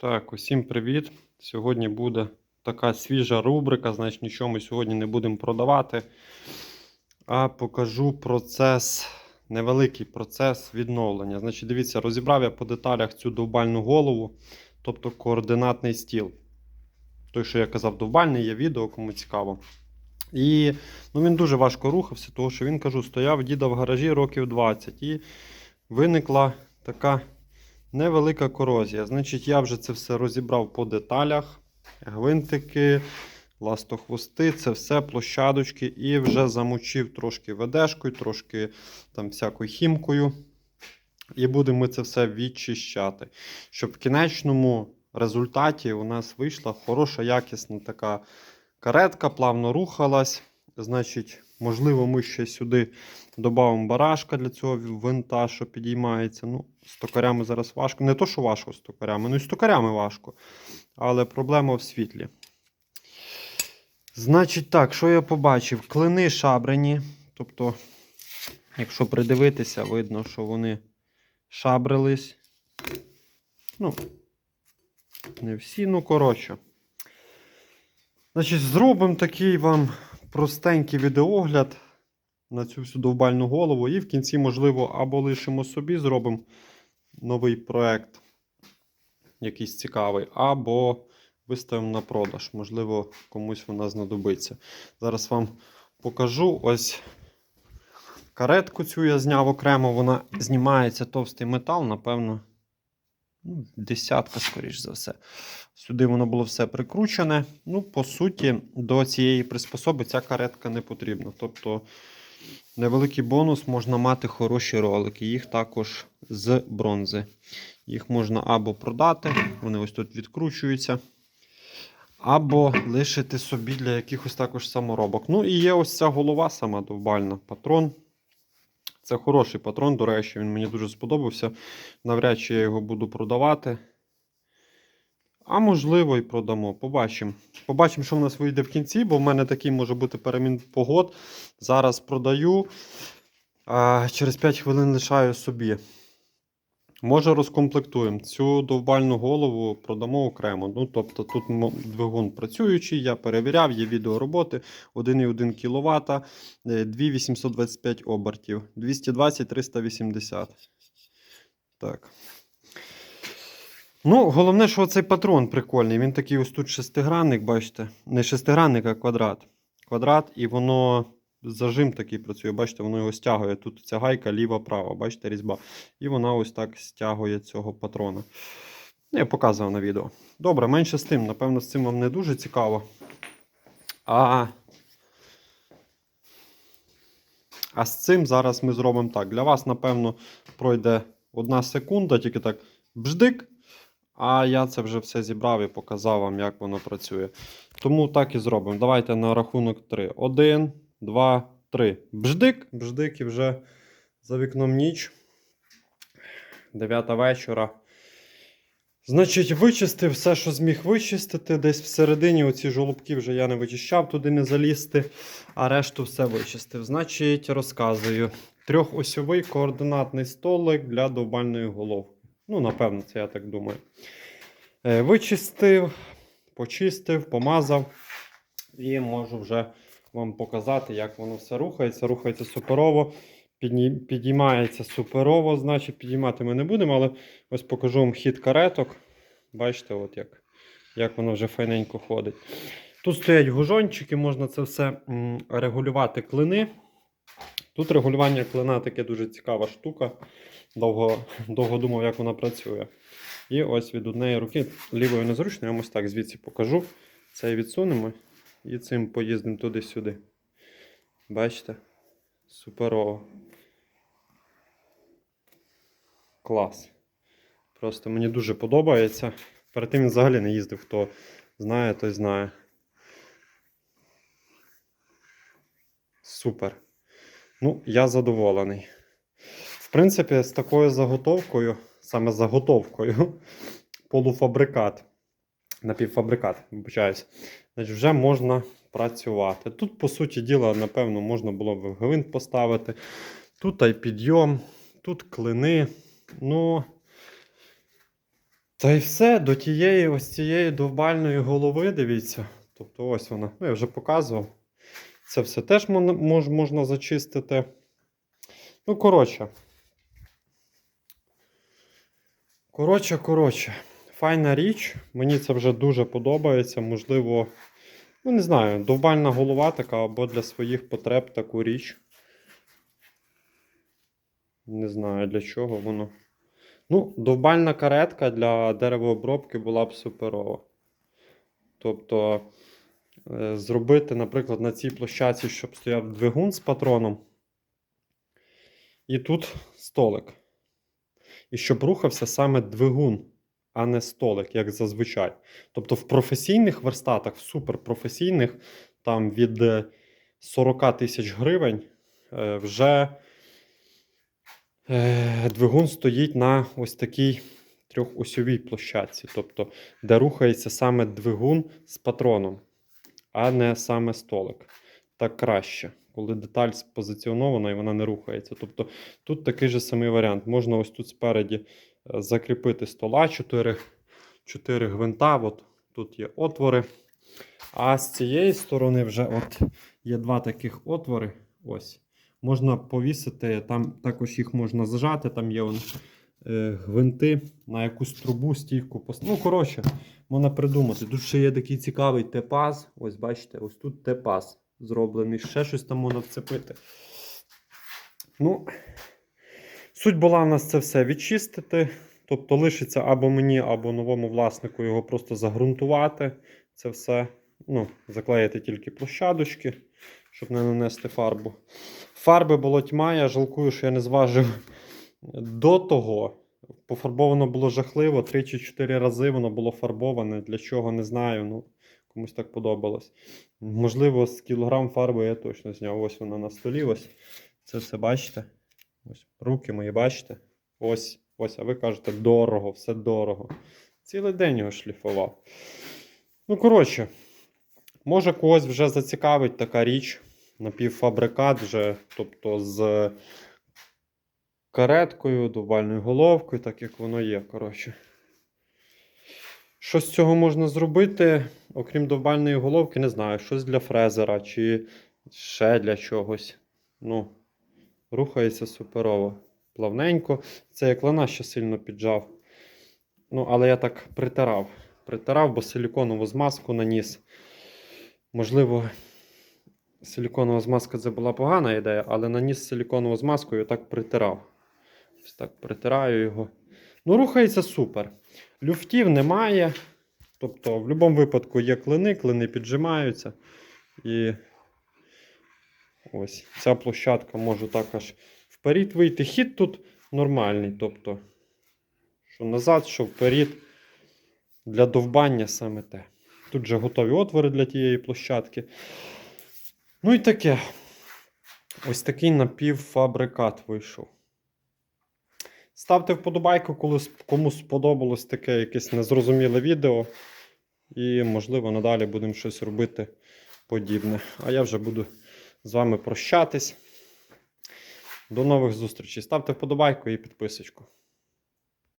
Так, усім привіт. Сьогодні буде така свіжа рубрика, значить нічого ми сьогодні не будемо продавати. А покажу процес, невеликий процес відновлення. Значить, дивіться, розібрав я по деталях цю довбальну голову, тобто координатний стіл. Той, що я казав, довбальний, є відео, кому цікаво. І ну, він дуже важко рухався, тому що він кажу, стояв діда в гаражі років 20. І виникла така невелика корозія. Значить, я вже це все розібрав по деталях. Гвинтики, ластохвости, це все площадочки. І вже замочив трошки ведешкою, трошки там всякою хімкою. І будемо ми це все відчищати. Щоб в кінечному результаті у нас вийшла хороша, якісна така каретка, плавно рухалась. Значить, можливо, ми ще сюди додамо барашка для цього винта, що підіймається. Ну, з токарями зараз важко. Не то, що важко з токарями, ну і з токарями важко. Але проблема в світлі. Значить, так, що я побачив? Клини шабрені. Тобто, якщо придивитися, видно, що вони шабрились. Ну, не всі, ну коротше. Значить, зробимо такий вам простенький відеогляд на цю всю довбальну голову. І в кінці, можливо, або лишимо собі, зробимо новий проект, якийсь цікавий, або виставимо на продаж. Можливо, комусь вона знадобиться. Зараз вам покажу ось каретку цю я зняв окремо. Вона знімається товстий метал, напевно. Ну, десятка, скоріш за все. Сюди воно було все прикручене. Ну, по суті, до цієї приспособи ця каретка не потрібна. Тобто, невеликий бонус можна мати хороші ролики. Їх також з бронзи. Їх можна або продати, вони ось тут відкручуються, або лишити собі для якихось також саморобок. Ну і є ось ця голова сама довбальна, патрон. Це хороший патрон, до речі, він мені дуже сподобався. Навряд чи я його буду продавати. А можливо, і продамо. Побачимо. Побачимо, що в нас вийде в кінці, бо в мене такий може бути перемін погод. Зараз продаю, а через 5 хвилин лишаю собі. Може, розкомплектуємо. Цю довбальну голову продамо окремо. Ну, тобто тут двигун працюючий, я перевіряв, є відео роботи 1,1 кВт, 2825 обертів, 220-380. Так. Ну, головне, що цей патрон прикольний. Він такий ось тут шестигранник, бачите. Не шестигранник, а квадрат. Квадрат, і воно зажим такий працює. Бачите, воно його стягує. Тут ця гайка ліва-права, бачите, різьба. І вона ось так стягує цього патрона. Ну, Я показував на відео. Добре, менше з тим. Напевно, з цим вам не дуже цікаво. А, а з цим зараз ми зробимо так. Для вас, напевно, пройде одна секунда, тільки так бждик. А я це вже все зібрав і показав вам, як воно працює. Тому так і зробимо. Давайте на рахунок 3. Один, два, три. Бждик. Бждик і вже за вікном ніч. 9 вечора. Значить, вичистив все, що зміг вичистити. Десь всередині оці жолобки вже я не вичищав, туди не залізти, а решту все вичистив. Значить, розказую. Трьохосьовий координатний столик для довбальної головки. Ну, напевно, це я так думаю. Е, Вичистив, почистив, помазав. І можу вже вам показати, як воно все рухається. Рухається суперово, підіймається суперово, значить підіймати ми не будемо, але ось покажу вам хід кареток. Бачите, от як, як воно вже файненько ходить. Тут стоять гужончики, можна це все регулювати клини. Тут регулювання клина таке дуже цікава штука. Довго, довго думав, як вона працює. І ось від однієї руки лівою незручно, я вам ось так звідси покажу. Це відсунемо і цим поїздимо туди-сюди. Бачите? Суперово. Клас. Просто мені дуже подобається. Перед тим він взагалі не їздив, хто знає, той знає. Супер. Ну, я задоволений. В принципі, з такою заготовкою, саме заготовкою, полуфабрикат, напівфабрикат, вибачаюсь, значить, вже можна працювати. Тут, по суті діла, напевно, можна було б гвинт поставити. Тут й підйом, тут клини. Ну, Та й все, до тієї ось цієї довбальної голови, дивіться. Тобто ось вона. Ну, я вже показував. Це все теж мож, можна зачистити. Ну, коротше. Коротше, коротше. Файна річ. Мені це вже дуже подобається. Можливо, ну не знаю, довбальна голова така або для своїх потреб таку річ. Не знаю для чого воно. Ну, довбальна каретка для деревообробки була б суперова. Тобто, е, зробити, наприклад, на цій площадці, щоб стояв двигун з патроном. І тут столик. І щоб рухався саме двигун, а не столик, як зазвичай. Тобто в професійних верстатах, в суперпрофесійних, там від е, 40 тисяч гривень е, вже е, двигун стоїть на ось такій трьохосьовій площадці. Тобто, де рухається саме двигун з патроном, а не саме столик. Так краще, коли деталь спозиціонована і вона не рухається. Тобто тут такий же самий варіант. Можна ось тут спереді е, закріпити стола 4, 4 гвинта. От тут є отвори. А з цієї сторони вже от є два таких отвори. Ось. Можна повісити, там також їх можна зажати, там є он, е, гвинти на якусь трубу, стійку. Ну, коротше, можна придумати. Тут ще є такий цікавий тепаз. Ось бачите, ось тут тепаз зроблений. Ще щось там можна вцепити. Ну, суть була в нас це все відчистити. Тобто лишиться або мені, або новому власнику його просто загрунтувати. Це все. Ну, заклеїти тільки площадочки, щоб не нанести фарбу. Фарби було тьма, я жалкую, що я не зважив до того. Пофарбовано було жахливо, 3 чи 4 рази воно було фарбоване. Для чого не знаю. Ну, комусь так подобалось. Можливо, з кілограм фарби я точно зняв. Ось вона на столі. Ось. Це все бачите. Ось руки мої, бачите? Ось, ось, а ви кажете, дорого, все дорого. Цілий день його шліфував. Ну, коротше, може когось вже зацікавить така річ. Напівфабрикат вже, тобто з кареткою, довбальною головкою, так як воно є. коротше. Що з цього можна зробити, окрім довбальної головки, не знаю. Щось для фрезера чи ще для чогось. Ну, рухається суперово. Плавненько. Це як лана ще сильно піджав. Ну, але я так притирав. Притирав, бо силіконову змазку наніс. Можливо, силіконова змазка це була погана ідея, але наніс силіконову змазку і так притирав. Ось так притираю його. Ну, рухається супер. Люфтів немає. Тобто, в будь-якому випадку є клини, клини піджимаються. І ось ця площадка може також вперед вийти. Хід тут нормальний. Тобто, що назад, що вперед. Для довбання саме те. Тут же готові отвори для тієї площадки. Ну і таке. Ось такий напівфабрикат вийшов. Ставте вподобайку, коли кому сподобалось таке якесь незрозуміле відео. І, можливо, надалі будемо щось робити подібне. А я вже буду з вами прощатись. До нових зустрічей. Ставте вподобайку і підписочку.